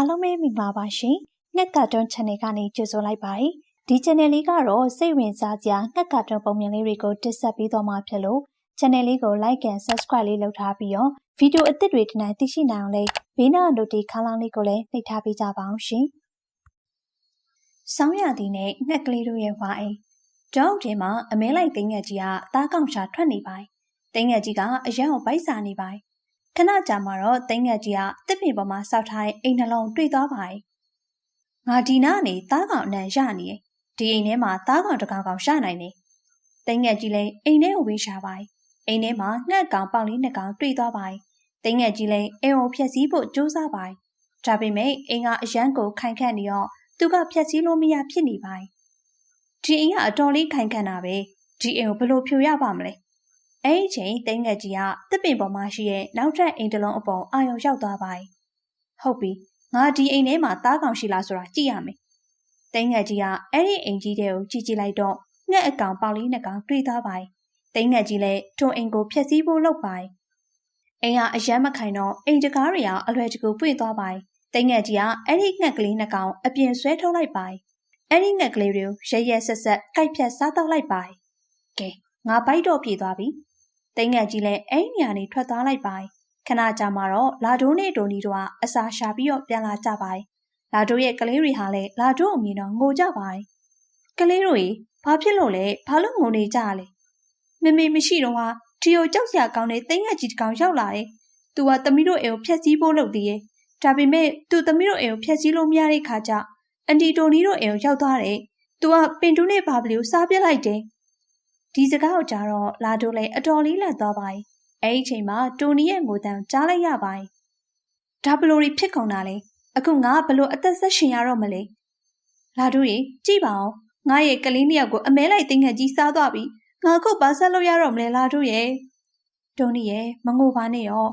အားလုံးပဲမင်္ဂလာပါရှင်။ငှက်ကတွန်း channel ကနေကြိုဆိုလိုက်ပါတယ်။ဒီ channel လေးကတော့စိတ်ဝင်စားစရာငှက်ကတွန်းပုံမြင်လေးတွေကိုတင်ဆက်ပေးသွားမှာဖြစ်လို့ channel လေးကို like and subscribe လေးလုပ်ထားပြီးတော့ဗီဒီယိုအသစ်တွေဒီနေ့သိရှိနိုင်အောင်လေးဘေးနား notification ခန်းလေးကိုလည်းနှိပ်ထားပေးကြပါအောင်ရှင်။ဆောင်းရသည်နဲ့ငှက်ကလေးတို့ရဲ့ဝါအိမ်ဒေါက်တင်မှာအမဲလိုက်သိငယ်ကြီးကသားကောင်ရှာထွက်နေပါတယ်။သိငယ်ကြီးကအရန်ကိုဗိုက်စာနေပါတယ် ခဏကြာမှတော့သိင္ငက်ကြီးကတစ်ပင်ပေါ်မှာစောက်ထားတဲ့အိမ်နှလုံးတွေ့သွားပါရဲ့။ငါဒီနာကနေသားကောင်အနံရနေရဲ့။ဒီအိမ်ထဲမှာသားကောင်တစ်ကောင်ကောင်ရနိုင်နေ။သိင္ငက်ကြီးလည်းအိမ်ထဲကိုဝေးရှာပါရဲ့။အိမ်ထဲမှာငှက်ကောင်ပေါင်လေးနှစ်ကောင်တွေ့သွားပါရဲ့။သိင္ငက်ကြီးလည်းအိမ်ကိုဖျက်ဆီးဖို့ကြိုးစားပါရဲ့။ဒါပေမဲ့အိမ်ကအရန်ကိုခိုင်ခန့်နေတော့သူကဖျက်ဆီးလို့မရဖြစ်နေပါရဲ့။ဒီအိမ်ကအတော်လေးခိုင်ခန့်တာပဲ။ဒီအိမ်ကိုဘယ်လိုဖြိုရပါမလဲ။ အဲဒီအချိန်တိတ်ငက်ကြီးကတစ်ပင်ပေါ်မှာရှိတဲ့နောက်ထပ်အိမ်တစ်လုံးအပေါ်အာရုံရောက်သွားပါတယ်။ဟုတ်ပြီ။ငါဒီအိမ်ထဲမှာသားကောင်ရှိလားဆိုတာကြည့်ရမယ်။တိတ်ငက်ကြီးကအဲ့ဒီအိမ်ကြီးတဲ့ကိုကြည့်ကြည့်လိုက်တော့ငှက်အကောင်ပေါက်လေးနှစ်ကောင်တွေ့သွားပါတယ်။တိတ်ငက်ကြီးလည်းထုံအိမ်ကိုဖျက်ဆီးဖို့လုပ်ပါတယ်။အိမ်ကအယမ်းမခိုင်တော့အိမ်တကားတွေကအလွယ်တကူပွင့်သွားပါတယ်။တိတ်ငက်ကြီးကအဲ့ဒီငှက်ကလေးနှစ်ကောင်အပြင်ဆွဲထုတ်လိုက်ပါတယ်။အဲ့ဒီငှက်ကလေးတွေကိုရရက်ဆက်ဆက်ကိုက်ဖြတ်စားတော့လိုက်ပါတယ်။ကဲငါဘိုက်တော့ပြေးသွားပြီ။ တိန်ငယ်ကြီးလည်းအဲ့နေရာနေထွက်သွားလိုက်ပါခဏကြာမှတော့လာဒိုးနဲ့ဒိုနီတို့ကအစာရှာပြီးတော့ပြန်လာကြပါလာဒိုးရဲ့ကလေးတွေဟာလည်းလာဒိုးအမြင်တော့ငိုကြပါကလေးတို့ရေဘာဖြစ်လို့လဲဘာလို့ငိုနေကြလဲမမေမရှိတော့ဟာဒီကိုကြောက်စရာကောင်းတဲ့တိန်ငယ်ကြီးတစ်ကောင်ရောက်လာတယ်သူကသမီးတို့အိမ်ကိုဖျက်ဆီးဖို့လုပ်သေးရဲ့ဒါပေမဲ့သူသမီးတို့အိမ်ကိုဖျက်ဆီးလို့မရတဲ့ခါကျအန်တီတိုနီတို့အိမ်ကိုရောက်သွားတယ်သူကပင်တူးနဲ့ဘာပလီကိုစားပြစ်လိုက်တယ် ဒီစကားကိုကြားတော့လာတိုလည်းအတော်လေးလက်သွားပါ යි အဲ့ဒီချိန်မှာတိုနီရဲ့ငိုတန်းကြားလိုက်ရပါ යි ဒါဘလို့ဖြစ်ကုန်တာလဲအခုငါဘလို့အသက်ဆက်ရှင်ရတော့မလဲလာတိုရေကြည့်ပါအောင်ငါရဲ့ကလေးနှစ်ယောက်ကိုအမဲလိုက်သိငှက်ကြီးစားသွားပြီငါခုဘာဆက်လို့ရတော့မလဲလာတိုရဲ့တိုနီရဲ့မငိုပါနဲ့ရော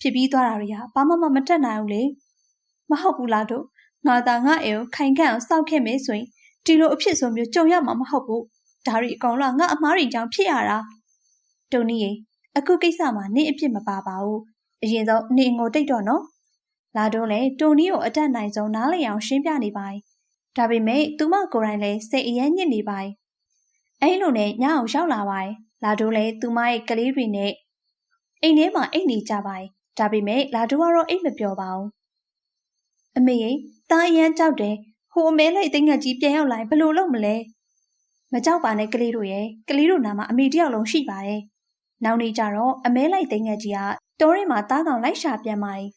ဖြစ်ပြီးသွားတာတွေကဘာမှမမတက်နိုင်ဘူးလေမဟုတ်ဘူးလားတို့ငါသာငါအဲကိုခိုင်ခန့်အောင်စောက်ခဲ့မယ်ဆိုရင်ဒီလိုအဖြစ်ဆိုမျိုးကြုံရမှာမဟုတ်ဘူး ဒါတွေအကောင်လုံးငါအမားတွေကြောင့်ဖြစ်ရတာတိုနီရေအခုကိစ္စမှာနင့်အဖြစ်မပါပါဘူးအရင်ဆုံးနင့်ငိုတိတ်တော့နော်လာတော့လေတိုနီကိုအတက်နိုင်ဆုံးနားလည်အောင်ရှင်းပြနေပါ යි ဒါပေမဲ့သူမကိုယ်တိုင်လည်းစိတ်အယမ်းညစ်နေပါ යි အဲ့လိုနဲ့ညအောင်ရောက်လာပါ යි လာတော့လေသူမရဲ့ကလေးတွေနဲ့အိမ်ထဲမှာအိတ်နေကြပါ යි ဒါပေမဲ့လာတော့ကတော့အိတ်မပြောပါဘူးအမေရင်တားအရန်ကြောက်တယ်ဟိုအမဲလိုက်သိငှက်ကြီးပြန်ရောက်လာရင်ဘယ်လိုလုပ်မလဲ မကြောက်ပါနဲ့ကလေးတို့ရဲ့ကလေးတို့နာမှာအမေတယောက်လုံးရှိပါတယ်။နောက်နေ့ကျတော့အမဲလိုက်သိန်းငယ်ကြီးကတောထဲမှာတားကောင်လိုက်ရှာပြန်ပါတယ်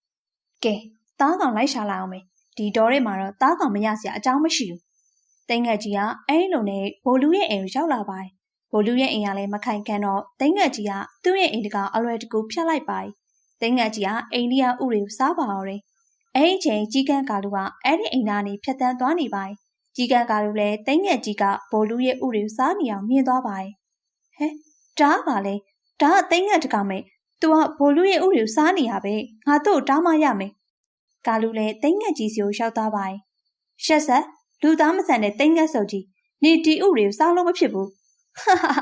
။ကဲတားကောင်လိုက်ရှာလာအောင်မေဒီတောထဲမှာတော့တားကောင်မရစရာအကြောင်းမရှိဘူး။သိန်းငယ်ကြီးကအဲဒီလိုနဲ့ဘိုလ်လူရဲ့အိမ်ကိုရောက်လာပါတယ်။ဘိုလ်လူရဲ့အိမ်ကလည်းမခိုင်ခံတော့သိန်းငယ်ကြီးကသူ့ရဲ့အိမ်တကောင်အလွယ်တကူဖျက်လိုက်ပါတယ်။သိန်းငယ်ကြီးကအိန္ဒိယဥတွေကိုစားပါအောင်တယ်။အဲဒီချိန်ကြီးကန်းကာလူကအဲဒီအိမ်သားနေဖြတ်တန်းသွားနေပါတယ် ကြီးကန်းကားလို့လဲတိတ်ငယ်ကြီးကဘိုလူရဲ့ဥတွေကိုစားနေအောင်မြင်သွားပါရဲ့ဟဲဒါကပါလေဒါကတိတ်ငယ်တကောင်မေသူကဘိုလူရဲ့ဥတွေကိုစားနေရပဲငါတို့တောင်းမရမယ်ကာလူလဲတိတ်ငယ်ကြီးစီကိုရှောက်သွားပါရဲ့ရှက်ဆက်လူသားမဆန်တဲ့တိတ်ငယ်စုပ်ကြီးနေဒီဥတွေကိုစားလို့မဖြစ်ဘူးဟာဟာ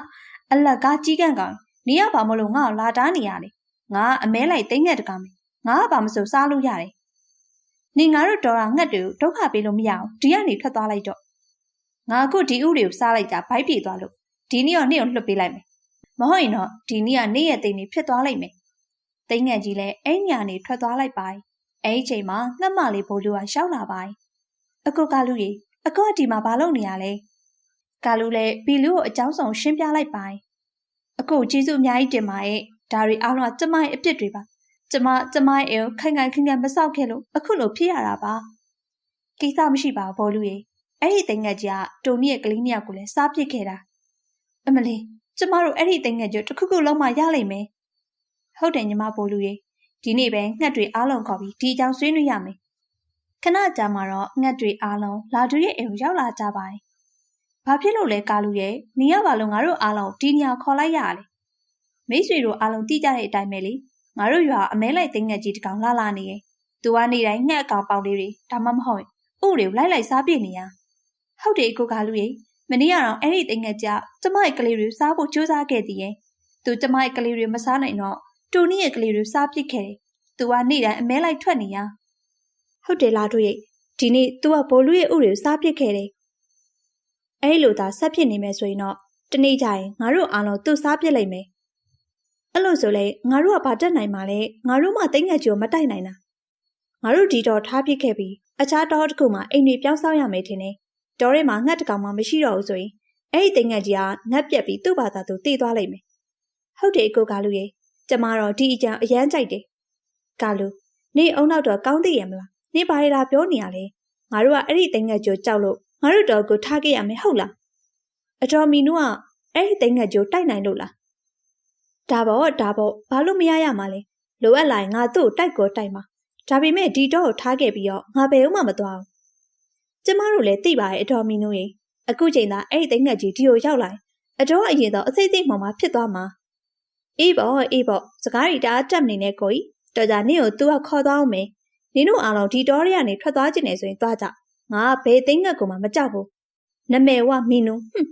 အလကားကြီးကန်းကောင်နေရပါမလို့ငါ့ကိုလာတားနေရလေငါအမဲလိုက်တိတ်ငယ်တကောင်မေငါကဘာမဆိုစားလို့ရတယ် နေငါတို့တော်တာငှက်တွေကိုဒုက္ခပေးလို့မရအောင်ဒီကနေထွက်သွားလိုက်တော့ငါအခုဒီဥတွေကိုစားလိုက်တာဘိုက်ပြေသွားလို့ဒီနေ့တော့နေ့ကိုလွတ်ပေးလိုက်မယ်မဟုတ်ရင်တော့ဒီနေ့ကနေ့ရဲ့တိမ်နေဖြစ်သွားလိုက်မယ်တိမ်ငယ်ကြီးလည်းအဲ့ညာနေထွက်သွားလိုက်ပါအဲ့ဒီချိန်မှာငှက်မလေးဘိုးလူကရှောက်လာပါအကုကလူကြီးအကုကဒီမှာဘာလုပ်နေရလဲကာလူလည်းဘီလူကိုအကြောင်းဆောင်ရှင်းပြလိုက်ပါအခုကျေးဇူးအများကြီးတင်ပါရဲ့ဒါတွေအားလုံးကကျမရဲ့အပြစ်တွေပါ ကျမကျမရဲ့အိမ်ခိုင်ခိုင်ခင်ခင်မဆောက်ခဲ့လို့အခုလိုဖြစ်ရတာပါကိစ္စမရှိပါဘူးဘောလူရေအဲ့ဒီတိမ်ငက်ကြီးကတိုနီရဲ့ကလေးနှစ်ယောက်ကိုလည်းစားပစ်ခဲ့တာအမလီကျမတို့အဲ့ဒီတိမ်ငက်ကြီးတခုခုလုံးမရလိမ့်မယ်ဟုတ်တယ်ညီမဘောလူရေဒီနေ့ပဲငှက်တွေအားလုံးခေါ်ပြီးဒီအကြောင်းဆွေးနွေးရမယ်ခဏကြာမှတော့ငှက်တွေအားလုံးလာတူရဲ့အိမ်ကိုရောက်လာကြပါတယ်ဘာဖြစ်လို့လဲကာလူရဲ့နေရပါလို့ငါတို့အားလုံးဒီညခေါ်လိုက်ရလေမိတ်ဆွေတို့အားလုံးတိကျတဲ့အတိုင်းပဲလေ ငါတို့ရွာအမဲလိုက်သိငက်ကြီးတကောင်လာလာနေရဲ့သူကနေတိုင်းငှက်အကောင်ပေါက်လေးတွေဒါမှမဟုတ်ဥတွေကိုလိုက်လိုက်စားပြနေရဟုတ်တယ်ကိုကလူရေမနေ့ကတော့အဲ့ဒီသိငက်ကြကျမရဲ့ကလေးတွေစားဖို့ကြိုးစားခဲ့သေးရဲ့သူကျမရဲ့ကလေးတွေမစားနိုင်တော့တူနီရဲ့ကလေးတွေစားပစ်ခဲ့တယ်သူကနေတိုင်းအမဲလိုက်ထွက်နေရဟုတ်တယ်လားတို့ရဲ့ဒီနေ့ तू ကဘိုလ်လူရဲ့ဥတွေကိုစားပစ်ခဲ့တယ်အဲ့လိုသာဆက်ဖြစ်နေမယ်ဆိုရင်တော့တနေ့ကျရင်ငါတို့အားလုံးသူ့စားပစ်လိုက်မယ် အဲ့လိုဆိုလေငါတို့ကဘာတက်နိုင်မှာလဲငါတို့မှတိတ်ငက်ကြီးကိုမတိုက်နိုင်တာငါတို့ဒီတော့ထားပစ်ခဲ့ပြီးအခြားတော့တစ်ခုမှအိမ်တွေပြောင်းဆောက်ရမယ်ထင်တယ်တော်ထဲမှာငှက်တကောင်မှမရှိတော့ဘူးဆိုရင်အဲ့ဒီတိတ်ငက်ကြီးကငှက်ပြက်ပြီးသူ့ဘာသာသူတည်သွားလိမ့်မယ်ဟုတ်တယ်ကိုကာလူရေကျမတော့ဒီအကြံအရန်ကြိုက်တယ်ကာလူနေအုံနောက်တော့ကောင်းသိရမလားနေပါရတာပြောနေရလေငါတို့ကအဲ့ဒီတိတ်ငက်ကြီးကိုကြောက်လို့ငါတို့တော့ကိုထားခဲ့ရမယ်ဟုတ်လားအတော်မီနုကအဲ့ဒီတိတ်ငက်ကြီးကိုတိုက်နိုင်လို့လား ဒါပေါ့ဒါပေါ့ဘာလို့မရရမှာလဲလိုအပ်လာရင်ငါသူ့ကိုတိုက်ကိုတိုက်မှာဒါပေမဲ့ဒီတော့ကိုထားခဲ့ပြီးတော့ငါဘယ်မှမသွားဘူးကျမတို့လည်းသိပါရဲ့အတော်မီနုရေအခုချိန်သာအဲ့ဒီတိတ်ငက်ကြီးဒီကိုရောက်လာရင်အတော်အရင်တော့အစိမ့်စိမ့်မှောင်မှဖြစ်သွားမှာအေးပေါ့အေးပေါ့စကားရီတအားတက်နေနဲ့ကိုကြီးတော်ကြနင့်ကို तू ကခေါ်သွားအောင်မယ်နင်တို့အားလုံးဒီတော်ရီကနေထွက်သွားခြင်းနေဆိုရင်သွားကြငါဘယ်သိငက်ကိုမှမကြောက်ဘူးနမေဝမီနုဟွန်း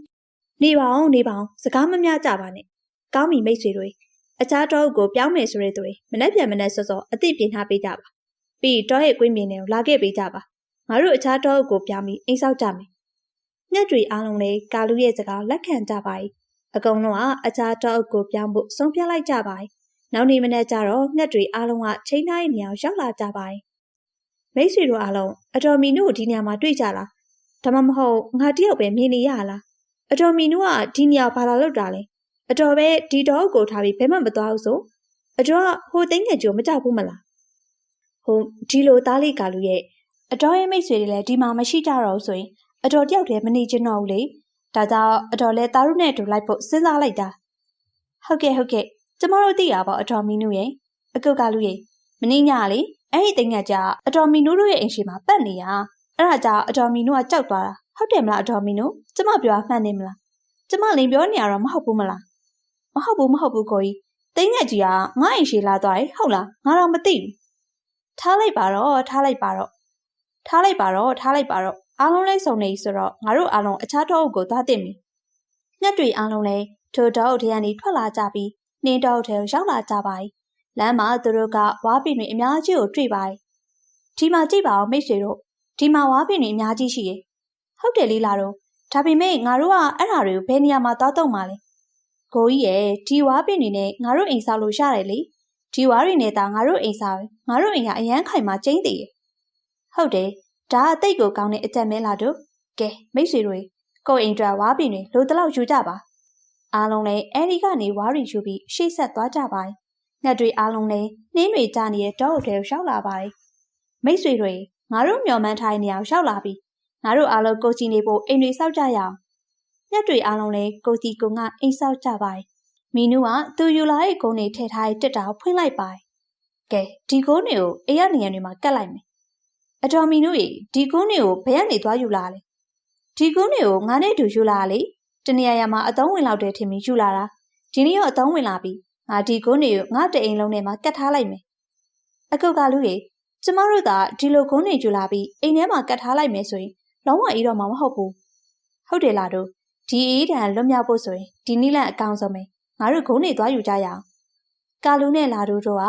နေပါအောင်နေပါအောင်စကားမများကြပါနဲ့ ။ကောင်းပြီမိတ်ဆွေတွေအခြားတောအုပ်ကိုပြောင်းမယ်ဆိုတဲ့သူတွေမနှက်ပြန်မနှက်စောစောအသိပြင်ထားပေးကြပါ။ပြီးတောရဲ့ကွင်းပြင်တွေကိုလာခဲ့ပေးကြပါ။ငါတို့အခြားတောအုပ်ကိုပြောင်းပြီးအိမ်ဆောက်ကြမယ်။ညက်တွေအားလုံးလည်းကာလူရဲ့စကားလက်ခံကြပါ၏။အကုန်လုံးကအခြားတောအုပ်ကိုပြောင်းဖို့ဆုံးဖြတ်လိုက်ကြပါ၏။နောက်နေ့မနက်ကျတော့ညက်တွေအားလုံးကချိန်ထားရဲ့နေရာရောက်လာကြပါ၏။မိတ်ဆွေတို့အားလုံးအတော်မီနုကိုဒီနေရာမှာတွေ့ကြလား။ဒါမှမဟုတ်ငါတယောက်ပဲမြင်နေရလား။အတော်မီနုကဒီနေရာဘာလာလောက်တာလဲ အတော်ပဲဒီတော့ကိုထားပြီးဘယ်မှမသွားဘူးဆိုအတော်ကဟိုသိငယ်ကြိုမကြောက်ဘူးမလားဟိုဒီလိုသားလေးကလူရဲ့အတော်ရဲ့မိတ်ဆွေတွေလည်းဒီမှာမရှိကြတော့ဘူးဆိုရင်အတော်တယောက်တည်းမနေချင်တော့ဘူးလေဒါကြောင့်အတော်လည်းသားတို့နဲ့အတူလိုက်ဖို့စဉ်းစားလိုက်တာဟုတ်ကဲ့ဟုတ်ကဲ့ကျမတို့သိရပါအတော်မီနုရဲ့အကုတ်ကလူရဲ့မင်းညလေအဲ့ဒီတိမ်ငက်ကြအတော်မီနုတို့ရဲ့အိမ်ရှိမှာပတ်နေရအဲ့ဒါကြောင့်အတော်မီနုကကြောက်သွားတာဟုတ်တယ်မလားအတော်မီနုကျမပြောမှန်နေမလားကျမလိန်ပြောနေရတော့မဟုတ်ဘူးမလား မဟုတ်ဘူးမဟုတ်ဘူးကိုကြီးတိမ်ငက်ကြီးကငါအိမ်ရှိလာသွားတယ်ဟုတ်လားငါတော့မသိဘူးထားလိုက်ပါတော့ထားလိုက်ပါတော့ထားလိုက်ပါတော့ထားလိုက်ပါတော့အားလုံးလေးစုံနေဆိုတော့ငါတို့အားလုံးအခြားတော့အုပ်ကိုသွားတင်ပြီညက်တွေအားလုံးလည်းထိုတော့အုပ်ထဲကနေထွက်လာကြပြီးနှင်းတော့အုပ်ထဲကိုရောက်လာကြပါ යි လမ်းမှာသူတို့ကဝါးပင်တွေအများကြီးကိုတွေ့ပါ යි ဒီမှာကြည့်ပါဦးမိတ်ဆွေတို့ဒီမှာဝါးပင်တွေအများကြီးရှိရဲ့ဟုတ်တယ်လေးလာတော့ဒါပေမဲ့ငါတို့ကအဲ့ဓာတွေကိုဘယ်နေရာမှာသွားတော့မှာလဲ ကိုကြီးရဲ့ဒီဝါးပင်တွေနဲ့ငါတို့အိမ်ဆောက်လို့ရတယ်လေဒီဝါးတွေနဲ့သာငါတို့အိမ်ဆောက်ငါတို့အိမ်ကအရန်ခိုင်မှာကျင်းတည်ရဲ့ဟုတ်တယ်ဒါအသိတ်ကိုကောင်းတဲ့အကြံမဲလာတို့ကဲမိတ်ဆွေတွေကိုအိမ်တွက်ဝါးပင်တွေလိုတလောက်ယူကြပါအားလုံးလည်းအဲဒီကနေဝါးရီယူပြီးရှေ့ဆက်သွားကြပါငှက်တွေအားလုံးလည်းနှင်းတွေကြနေတဲ့တောအုပ်ထဲကိုရောက်လာပါတယ်မိတ်ဆွေတွေငါတို့မျှော်မှန်းထားတဲ့နေရာကိုရောက်လာပြီငါတို့အားလုံးကိုချီနေဖို့အိမ်တွေဆောက်ကြရအောင် ညက်တွေအားလုံးလည်းကိုတီကုံကအိမ်ဆောက်ကြပါတယ်မီနူကသူယူလာတဲ့ဂုံတွေထည့်ထားတဲ့တက်တာကိုဖွင့်လိုက်ပါတယ်ကဲဒီဂုံတွေကိုအိမ်ရနေရတွေမှာကတ်လိုက်မယ်အတော်မီနူရေဒီဂုံတွေကိုဘယ်ကနေသွားယူလာလဲဒီဂုံတွေကိုငါနဲ့တူယူလာလေတနေရာရာမှာအသုံးဝင်လောက်တဲ့ထင်ပြီးယူလာတာဒီနေ့ရောအသုံးဝင်လာပြီငါဒီဂုံတွေကိုငါတအိမ်လုံးထဲမှာကတ်ထားလိုက်မယ်အကုတ်ကလူတွေကျမတို့သာဒီလိုဂုံးတွေယူလာပြီးအိမ်ထဲမှာကတ်ထားလိုက်မယ်ဆိုရင်လုံးဝအေးတော့မှာမဟုတ်ဘူးဟုတ်တယ်လားတို့ ဒီအေးတန်လွတ်မြောက်ဖို့ဆိုရင်ဒီနိလန့်အကောင်ဆုံးပဲငါတို့ဂုံးတွေသွားယူကြရအောင်ကာလူနဲ့လာတို့တို့က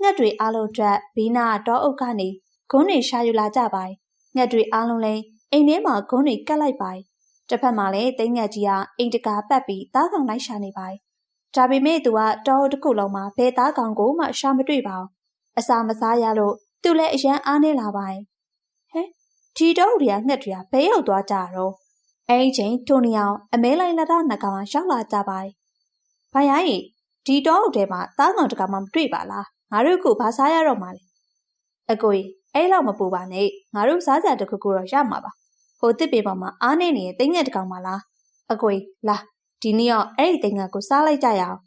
ငှက်တွေအားလုံးအတွက်ဘေးနာတောအုပ်ကနေဂုံးတွေရှာယူလာကြပါငှက်တွေအားလုံးလည်းအိမ်ထဲမှာဂုံးတွေကတ်လိုက်ပါတစ်ဖက်မှာလည်းတိမ်ငက်ကြီးကအိမ်တကာပတ်ပြီးသားကောင်လိုက်ရှာနေပါဒါပေမဲ့သူကတောအုပ်တစ်ခုလုံးမှာဘယ်သားကောင်ကိုမှရှာမတွေ့ပါဘူးအစာမစားရလို့သူလည်းအရန်အားနေလာပါဟဲ့ဒီတော့တွေကငှက်တွေကဘဲရောက်သွားကြတော့ အဲ့ဒီချိန်ထိုနေအောင်အမဲလိုက်လက်သားနှစ်ကောင်ရောက်လာကြပါဘာရရင်ဒီတော့အုပ်ထဲမှာသားကောင်တကောင်မှမတွေ့ပါလားငါတို့ကဘာစားရတော့မှလဲအကိုကြီးအဲ့လောက်မပူပါနဲ့ငါတို့စားကြတခုခုတော့ရမှာပါဟိုတစ်ပေပေါ်မှာအားနေနေတဲ့တိငက်တကောင်ပါလားအကိုကြီးလာဒီနေ့တော့အဲ့ဒီတိငက်ကိုစားလိုက်ကြရအောင်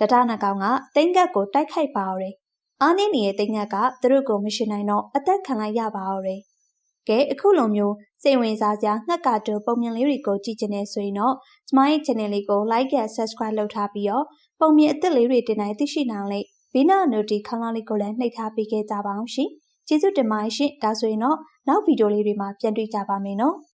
တထနှစ်ကောင်ကတိငက်ကိုတိုက်ခိုက်ပါအောင်အားနေနေတဲ့တိမ်ငက်ကသူတို့ကိုမရှင်နိုင်တော့အသက်ခံလိုက်ရပါတော့တယ်။ ကဲအခုလိုမျိုးစိတ်ဝင်စားစရာငှက်ကတူပုံမြင်လေးတွေကိုကြည့်ချင်နေဆိုရင်တော့ကျမရဲ့ channel လေးကို like and subscribe လုပ်ထားပြီးတော့ပုံမြင်အသက်လေးတွေတင်နိုင်သိရှိနိုင်လေဘီနာနိုတီခေါင်းလေးကိုလည်းနှိပ်ထားပေးခဲ့ကြပါအောင်ရှင်။ကျေးဇူးတင်ပါတယ်ရှင်။ဒါဆိုရင်တော့နောက်ဗီဒီယိုလေးတွေမှာပြန်တွေ့ကြပါမယ်နော်။